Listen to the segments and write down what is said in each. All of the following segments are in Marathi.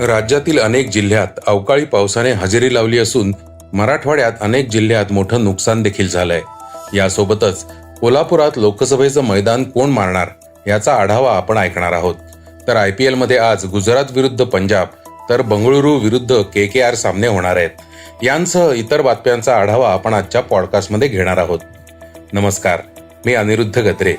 राज्यातील अनेक जिल्ह्यात अवकाळी पावसाने हजेरी लावली असून मराठवाड्यात अनेक जिल्ह्यात मोठं नुकसान देखील झालंय. यासोबतच कोल्हापुरात लोकसभेचं मैदान कोण मारणार याचा आढावा आपण ऐकणार आहोत. तर आय पी एलमध्ये आज गुजरात विरुद्ध पंजाब तर बंगळुरू विरुद्ध के के आर सामने होणार आहेत. यांसह इतर बातम्यांचा आढावा आपण आजच्या पॉडकास्टमध्ये घेणार आहोत. नमस्कार मी अनिरुद्ध गत्रे.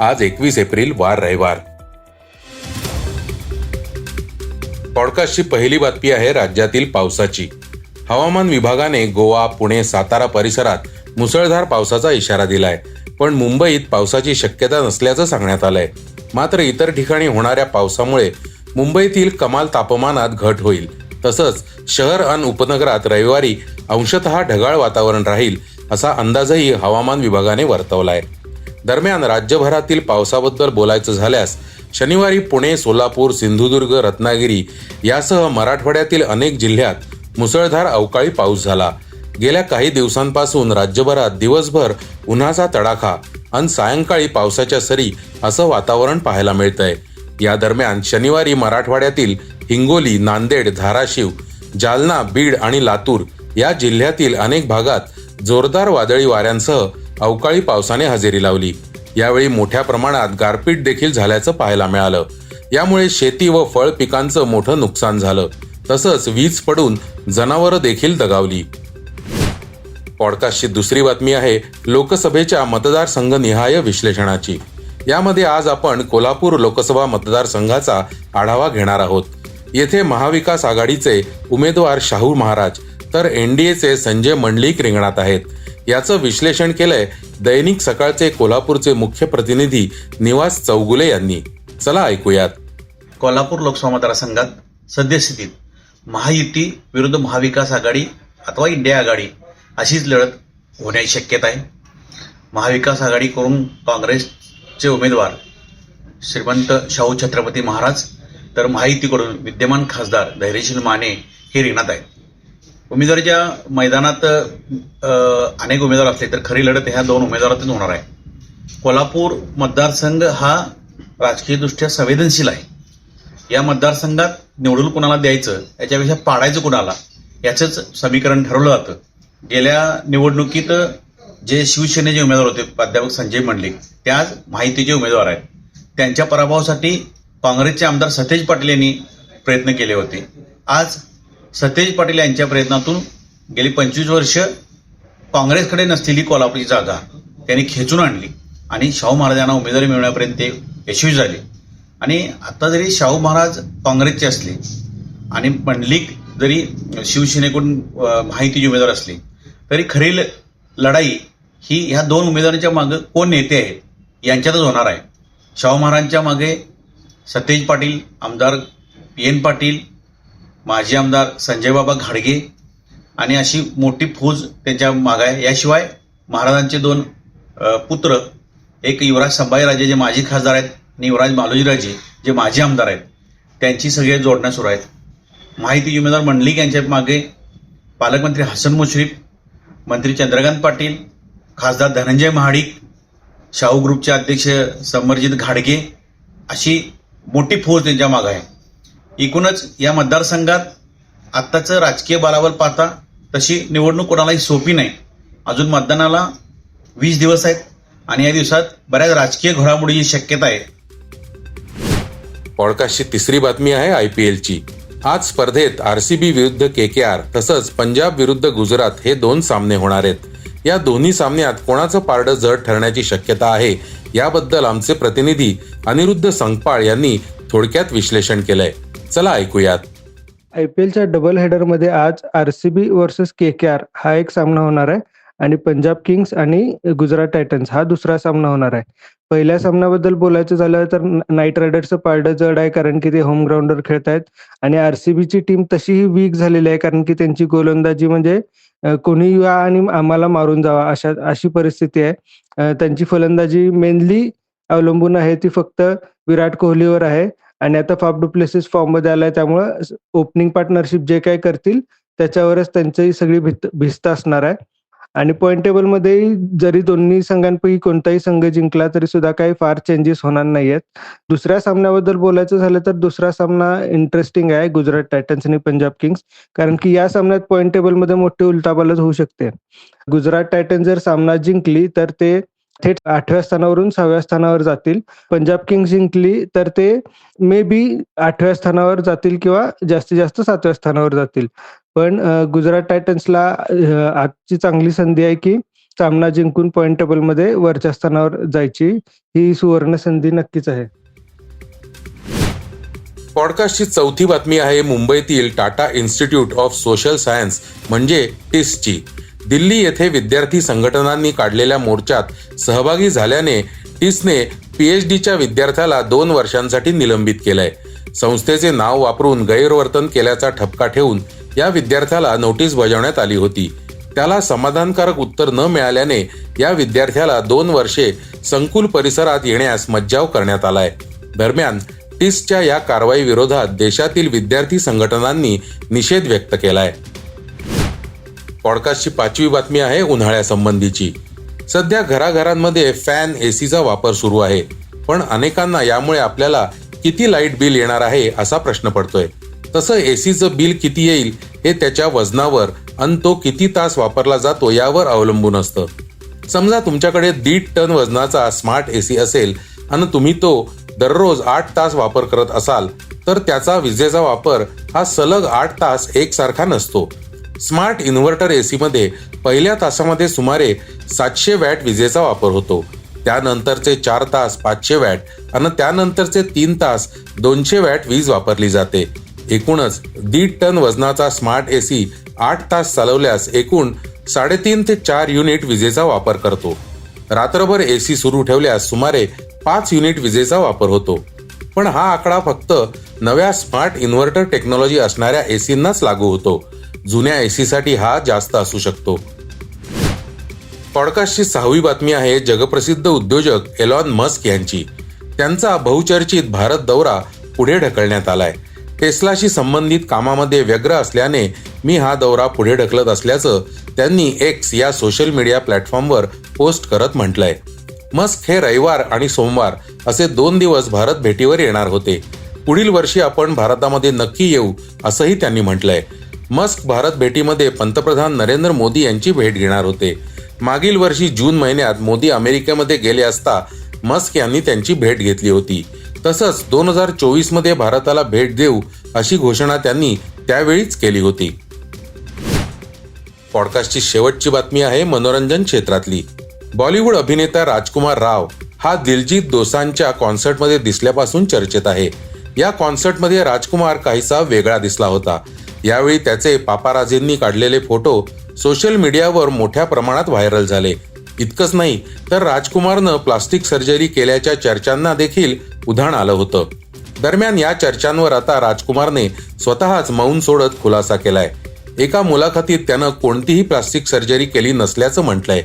आज एकवीस एप्रिल वार रविवार. पॉडकास्टची पहिली बातमी आहे राज्यातील पावसाची. हवामान विभागाने गोवा पुणे सातारा परिसरात मुसळधार पावसाचा इशारा दिलाय. पण मुंबईत पावसाची शक्यता नसल्याचं सांगण्यात आलंय. मात्र इतर ठिकाणी होणाऱ्या पावसामुळे मुंबईतील कमाल तापमानात घट होईल. तसंच शहर अन उपनगरात रविवारी अंशतः ढगाळ वातावरण राहील असा अंदाजही हवामान विभागाने वर्तवलाय. दरम्यान राज्यभरातील पावसाबद्दल बोलायचं झाल्यास शनिवारी पुणे सोलापूर सिंधुदुर्ग रत्नागिरी यासह मराठवाड्यातील अनेक जिल्ह्यात मुसळधार अवकाळी पाऊस झाला. गेल्या काही दिवसांपासून राज्यभरात दिवसभर उन्हाचा तडाखा आणि सायंकाळी पावसाच्या सरी असं वातावरण पाहायला मिळतंय. या दरम्यान शनिवारी मराठवाड्यातील हिंगोली नांदेड धाराशिव जालना बीड आणि लातूर या जिल्ह्यातील अनेक भागात जोरदार वादळी वाऱ्यांसह अवकाळी पावसाने हजेरी लावली. यावेळी मोठ्या प्रमाणात गारपीट देखील झाल्याचं पाहायला मिळालं. यामुळे शेती व फळ पिकांचं मोठं नुकसान झालं. तसंच वीज पडून जनावरं देखील दगावली. पॉडकास्टची दुसरी बातमी आहे लोकसभेच्या मतदारसंघ निहाय विश्लेषणाची. यामध्ये आज आपण कोल्हापूर लोकसभा मतदारसंघाचा आढावा घेणार आहोत. येथे महाविकास आघाडीचे उमेदवार शाहू महाराज तर एनडीएचे संजय मंडलिक रिंगणात आहेत. याचं विश्लेषण केलंय दैनिक सकाळचे कोल्हापूरचे मुख्य प्रतिनिधी निवास चौगुले यांनी. चला ऐकूयात. कोल्हापूर लोकसभा मतदारसंघात सद्यस्थितीत महायुती विरुद्ध महाविकास आघाडी अथवा इंडिया आघाडी अशीच लढत होण्याची शक्यता आहे. महाविकास आघाडीकडून काँग्रेसचे उमेदवार श्रीमंत शाहू छत्रपती महाराज तर महायुतीकडून विद्यमान खासदार धैर्यशील माने हे रिंगणात आहेत. उमेदवारीच्या मैदानात अनेक उमेदवार असले तर खरी लढत ह्या दोन उमेदवारातच होणार आहे. कोल्हापूर मतदारसंघ हा राजकीयदृष्ट्या संवेदनशील आहे. या मतदारसंघात निवडून कुणाला द्यायचं याच्यापेक्षा पाडायचं कुणाला याचंच समीकरण ठरवलं जातं. गेल्या निवडणुकीत जे शिवसेनेचे उमेदवार होते प्राध्यापक संजय मंडलिक ते आज माहितीचे उमेदवार आहेत. त्यांच्या पराभवासाठी काँग्रेसचे आमदार सतेज पाटील यांनी प्रयत्न केले होते. आज सतेज पाटील यांच्या प्रयत्नातून गेली पंचवीस वर्ष काँग्रेसकडे नसलेली कोल्हापूरची जागा त्यांनी खेचून आणली आणि शाहू महाराजांना उमेदवारी मिळवण्यापर्यंत ते यशस्वी झाले. आणि आता जरी शाहू महाराज काँग्रेसचे असले आणि पंडलिक जरी शिवसेनेकडून माहितीचे उमेदवार असले तरी खरी ल- लढाई ही ह्या दोन उमेदवारांच्या मागे कोण नेते आहेत यांच्यातच होणार आहे. शाहू महाराजांच्या मागे सतेज पाटील आमदार पी एन पाटील माजी आमदार संजयबाबा घाडगे आणि अशी मोठी फौज त्यांच्या मागे आहे याशिवाय महाराजांचे दोन पुत्र एक युवराज संभाजीराजे जे माजी खासदार आहेत आणि युवराज मालोजीराजे जे माजी आमदार आहेत त्यांची सगळे जोडण्या सुरू आहेत. माहिती उमेदवार मंडलिक यांच्या मागे पालकमंत्री हसन मुश्रीफ मंत्री चंद्रकांत पाटील खासदार धनंजय महाडिक शाहू ग्रुपचे अध्यक्ष समरजित घाडगे अशी मोठी फौज त्यांच्या मागे आहे. एकूणच या मतदारसंघात आत्ताचं राजकीय बालाबल पाहता तशी निवडणूक कोणालाही सोपी नाही. अजून मतदानाला वीस दिवस आहेत आणि या दिवसात बऱ्याच राजकीय घडामोडीची शक्यता आहे. पॉडकास्टची तिसरी बातमी आहे आय पी एलची. आज स्पर्धेत आरसीबी विरुद्ध के के आर तसंच पंजाब विरुद्ध गुजरात हे दोन सामने होणार आहेत. या दोन्ही सामन्यात कोणाचं पारडं जड ठरण्याची शक्यता आहे याबद्दल आमचे प्रतिनिधी अनिरुद्ध संगपाळ यांनी थोडक्यात विश्लेषण केलंय. चला ऐकूयात. आय पी एलच्या डबल हेडरमध्ये आज RCB versus K K R हा एक सामना होणार आहे आणि पंजाब किंग्स आणि गुजरात टायटन्स हा दुसरा सामना होणार आहे. पहिल्या सामन्याबद्दल बोलायचं झालं तर नाईट रायडर्सचं पारडं जड आहे कारण की ते होम ग्राउंडवर खेळत आहेत आणि आरसीबीची टीम तशीही वीक झालेली आहे कारण की त्यांची गोलंदाजी म्हणजे कोणी या आणि आम्हाला मारून जावा अशा अशी परिस्थिती आहे. त्यांची फलंदाजी मेनली अवलंबून आहे ती फक्त विराट कोहलीवर आहे. आणि आता फाफ डुप्लेसिस फॉर्ममध्ये आलाय त्यामुळं ओपनिंग पार्टनरशिप जे काय करतील त्याच्यावरच त्यांची सगळी भित भिस्त असणार आहे. आणि पॉईंट टेबलमध्ये जरी दोन्ही संघांपैकी कोणताही संघ जिंकला तरी सुद्धा काही फार चेंजेस होणार नाहीयेत. दुसऱ्या सामन्याबद्दल बोलायचं झालं तर दुसरा सामना इंटरेस्टिंग आहे गुजरात टायटन्स आणि पंजाब किंग्स कारण की या सामन्यात पॉईंट टेबलमध्ये मोठी उलटापालट होऊ शकते. गुजरात टायटन्स जर सामना जिंकली तर ते थेट आठव्या स्थानावरून सहाव्या स्थानावर जातील. पंजाब किंग्स जिंकली तर ते मे बी आठव्या स्थानावर जातील किंवा जास्तीत जास्त सातव्या स्थानावर जातील. पण गुजरात टायटन्सला आजची चांगली संधी आहे की सामना जिंकून पॉइंट टेबलमध्ये वरच्या स्थानावर जायची ही सुवर्ण संधी नक्कीच आहे. पॉडकास्टची चौथी बातमी आहे मुंबईतील Tata Institute of Social Science म्हणजे टिस्टची दिल्ली येथे विद्यार्थी संघटनांनी काढलेल्या मोर्चात सहभागी झाल्याने टिसने पीएचडीच्या विद्यार्थ्याला दोन वर्षांसाठी निलंबित केलंय. संस्थेचे नाव वापरून गैरवर्तन केल्याचा ठपका ठेवून या विद्यार्थ्याला नोटीस बजावण्यात आली होती. त्याला समाधानकारक उत्तर न मिळाल्याने या विद्यार्थ्याला दोन वर्षे संकुल परिसरात येण्यास मज्जाव करण्यात आलाय. दरम्यान टिसच्या या कारवाई विरोधात देशातील विद्यार्थी संघटनांनी निषेध व्यक्त केलाय. पॉडकास्टची पाचवी बातमी आहे उन्हाळ्यासंबंधीची. सध्या घराघरांमध्ये फॅन एसीचा वापर सुरू आहे. पण अनेकांना यामुळे आपल्याला किती लाइट बिल येणार आहे असा प्रश्न पडतोय. तसं एसीचं बिल किती येईल हे त्याच्या वजनावर आणि तो किती तास वापरला जातो यावर अवलंबून असतं. समजा तुमच्याकडे दीड टन वजनाचा स्मार्ट एसी असेल आणि तुम्ही तो दररोज आठ तास वापर करत असाल तर त्याचा विजेचा वापर हा सलग आठ तास एकसारखा नसतो. स्मार्ट इन्व्हर्टर ए सीमध्ये पहिल्या तासामध्ये सुमारे सातशे वॅट विजेचा वापर होतो. त्यानंतरचे चार तास पाचशे वॅट आणि त्यानंतरचे तीन तास दोनशे वॅट वीज वापरली जाते. एकूणच दीड टन वजनाचा स्मार्ट एसी आठ तास चालवल्यास एकूण साडेतीन ते चार युनिट विजेचा वापर करतो. रात्रभर एसी सुरू ठेवल्यास सुमारे पाच युनिट विजेचा वापर होतो. पण हा आकडा फक्त नव्या स्मार्ट इन्व्हर्टर टेक्नॉलॉजी असणाऱ्या एसींनाच लागू होतो. जुन्या एसीसाठी हा जास्त असू शकतो. पॉडकास्टची सहावी बातमी आहे जगप्रसिद्ध उद्योजक एलॉन मस्क यांची. त्यांचा बहुचर्चित भारत दौरा पुढे ढकलण्यात आलाय. टेस्लाशी संबंधित कामामध्ये व्यग्र असल्याने मी हा दौरा पुढे ढकलत असल्याचं त्यांनी एक्स या सोशल मीडिया प्लॅटफॉर्मवर पोस्ट करत म्हटलंय. मस्क हे रविवार आणि सोमवार असे दोन दिवस भारत भेटीवर येणार होते. पुढील वर्षी आपण भारतामध्ये नक्की येऊ असंही त्यांनी म्हटलंय. मस्क भारत भेटीमध्ये पंतप्रधान नरेंद्र मोदी यांची भेट घेणार होते. मागील वर्षी जून महिन्यात मोदी अमेरिकेमध्ये गेले असता मस्क यांनी त्यांची भेट घेतली होती. तसंच दोन हजार चोवीसमध्ये भारताला भेट देऊ अशी घोषणा त्यांनी त्यावेळीच केली होती. पॉडकास्टची शेवटची बातमी आहे मनोरंजन क्षेत्रातली. बॉलिवूड अभिनेता राजकुमार राव हा दिलजीत दोसांच्या कॉन्सर्टमध्ये दिसल्यापासून चर्चेत आहे. या कॉन्सर्टमध्ये राजकुमार काहीसा वेगळा दिसला होता. यावेळी त्याचे पापाराजींनी काढलेले फोटो सोशल मीडियावर मोठ्या प्रमाणात व्हायरल झाले. इतकंच नाही तर राजकुमारनं प्लास्टिक सर्जरी केल्याच्या चर्चांना देखील उधाण आलं होतं. दरम्यान या चर्चांवर आता राजकुमारने स्वतःच मौन सोडत खुलासा केलाय. एका मुलाखतीत त्यानं कोणतीही प्लास्टिक सर्जरी केली नसल्याचं म्हटलंय.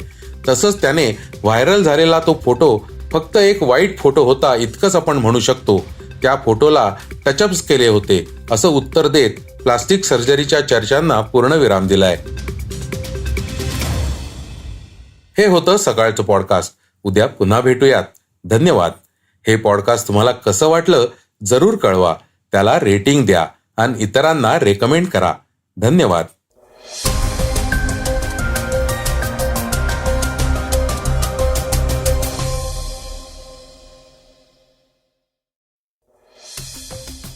तसंच त्याने व्हायरल झालेला तो फोटो फक्त एक वाईट फोटो होता इतकंच आपण म्हणू शकतो. त्या फोटोला टचअप्स केले होते असं उत्तर देत प्लास्टिक सर्जरीच्या चर्चांना पूर्णविराम दिलाय. हे होतं सकाळचं पॉडकास्ट उद्या पुन्हा भेटूयात. धन्यवाद. हे पॉडकास्ट तुम्हाला कसं वाटलं जरूर कळवा. त्याला रेटिंग द्या आणि इतरांना रेकमेंड करा. धन्यवाद.